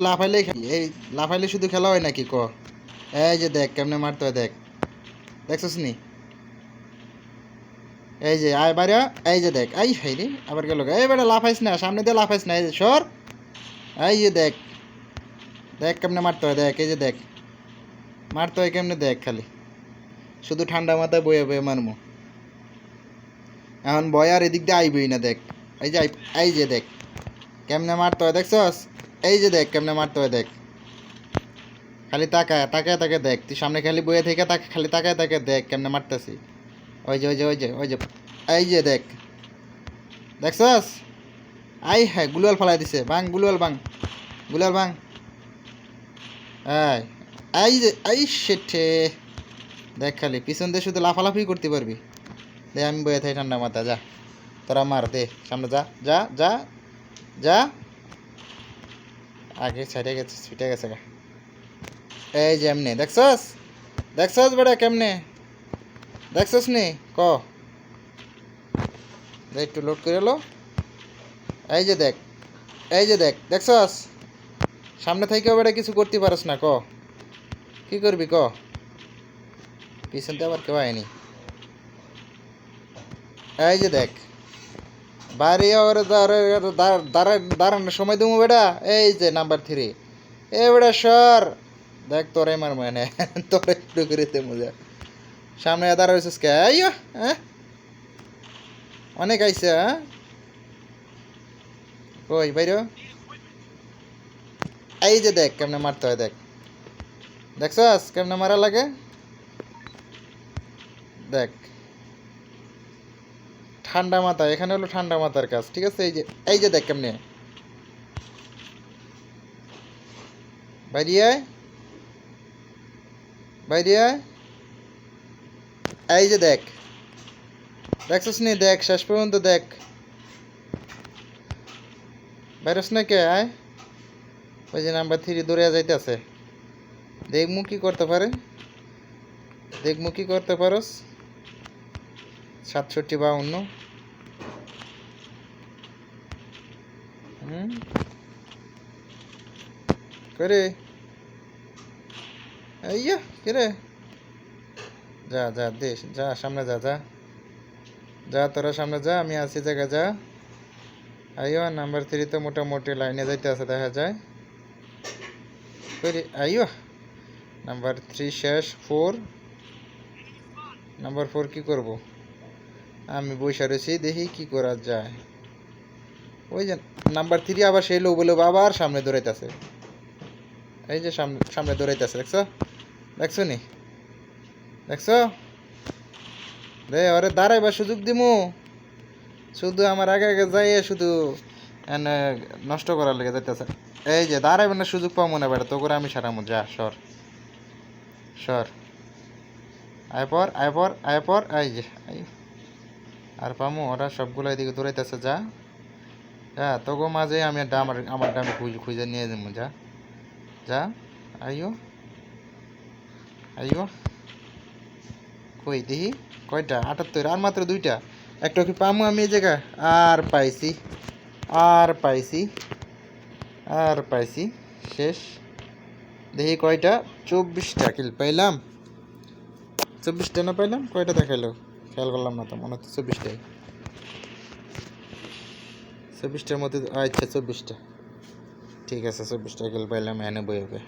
লাফাইলে এই লাফাইলে শুধু খেলা হয় নাকি ক? এই যে দেখ, কেমনে মারতে হয় দেখ। দেখছিস নি? এই যে, আয় বাইরে, এই যে দেখ। এই হাই আবার গেল এই বেটা লাফাইস না, সামনে দিয়ে লাফাইস না, এই যে সর। এই যে দেখ। দেখ কেমনে মারতে হয়, দেখ, এই যে দেখ। মারতে হয় কেমনে, দেখ খালি। শুধু ঠান্ডা মাথায় বয়ে বয়ে মারমো। এখন বয় আর এদিক দিয়ে আইবই না, দেখ। এই যে এই যে দেখ। কেমনে মারতে হয়, দেখছস? এই যে দেখ, কেমনে মারতে হয় দেখ। খালি তাকায় তাকায় তাকে দেখ। তুই সামনে খালি বয়ে থেকে তাকে, খালি তাকায় তাকে দেখ কেমনে মারতেছি। ওই যে ওই যে ওই যে ওই যে, এই যে দেখ। দেখছস? আই হ্যাঁ গুলাল ফেলাই দিছে। বাং গুলাল বাং গুলাল বাং। এই এই যে, এই শেঠে। দেখ খালি, পিছন দিয়ে শুধু লাফালাফি করতে পারবি। দে, আমি বয়ে থাকি ঠান্ডা মাথা যা। তোরা মার, দে, সামনে যা যা যা যা। আগে ছেড়ে গেছে, ছুটে গেছে গা। এই যে এমনি, দেখছস? দেখছস বেটা কেমনে? দেখছস নি? ক? একটু লোড করে এলো এই যে দেখ, এই যে দেখ, দেখছস? সামনে থেকে বেটা কিছু করতে পারস না, ক? কি করবি, ক? পিছনতে আবার কেউ আয়নি। এই যে দেখ বাড়ি ওর দাঁড়ানোর সময় দেবো বেটা। এই যে নাম্বার থ্রি এ বেটা সর। দেখ তোরে মার মানে তোরে একটু করে মজা। সামনে দাঁড়া রয়েছিস কে? হ্যাঁ? অনেক আইসে হ্যাঁ? কই, বাইর? এই যে দেখ, কেমনে মারতে হয় দেখ। দেখছস, কেমনে মারা লাগে? দেখ। ঠান্ডা মাথা, এখানে হলো ঠান্ডা মাথার কাজ, ঠিক আছে? এই যে এই যে দেখ কেমনে বাইরে আয়। বাইরে আয়। এই যে দেখ। দেখছিস নি, দেখ, শেষ পর্যন্ত দেখ। বাইরস না কে, আয়। ওই যে নাম্বার থ্রি দৌড়ে যাইতেছে। দেখমু কি করতে পারে। দেখমু কি করতে পারস। সাতষট্টি বাউন্ন। হুম? করে। আইয়া কিরে? যা যা দে যা, সামনে যা যা। যা, তোরা সামনে যা, আমি আছি জায়গা, যা। আইও নাম্বার থ্রি তো মোটামুটি লাইনে যাইতে আছে, দেখা যায়। করে আইও নাম্বার থ্রি শেষ ফোর নাম্বার ফোর কি করব? আমি বসে রয়েছি, দেখি কি করা যায়। ওই যে নাম্বার থ্রি আবার সেই লোক বলে আবার সামনে দৌড়াইতেছে। এই যে সামনে সামনে দৌড়াইতেছে, দেখছ? দেখছ নি? দেখছ? রে, ওরে দাঁড়াইবার সুযোগ দিমু। শুধু আমার আগে আগে যাই শুধু নষ্ট করার লেগে যাইতেছে। এই যে দাঁড়াইবার না সুযোগ পাবো না বেটা তো করে আমি সারামু, যা, সর। সর। আয় পর আয় পর আয় পর, এই যে আর পামু, ওরা সবগুলো এদিকে দৌড়াইতেছে, যা। হ্যাঁ তোকে মাঝে আমি একটা আমার আমার ডামে খুঁজে খুঁজে নিয়ে যাব যা। যা আইও আইও কই দেখি, কয়টা? আটাত্তর, আর মাত্র দুইটা। একটা কি পামু আমি এই জায়গায়? আর পাইছি আর পাইছি আর পাইছি। শেষ। দেখি কয়টা? চব্বিশটা কিল পাইলাম। চব্বিশটা না পাইলাম? কয়টা দেখাইলো? খেয়াল করলাম না তো, মনে হচ্ছে চব্বিশটাই। চব্বিশটার মধ্যে আচ্ছা চব্বিশটা ঠিক আছে চব্বিশটা কিল পাইলাম এনে বই হবে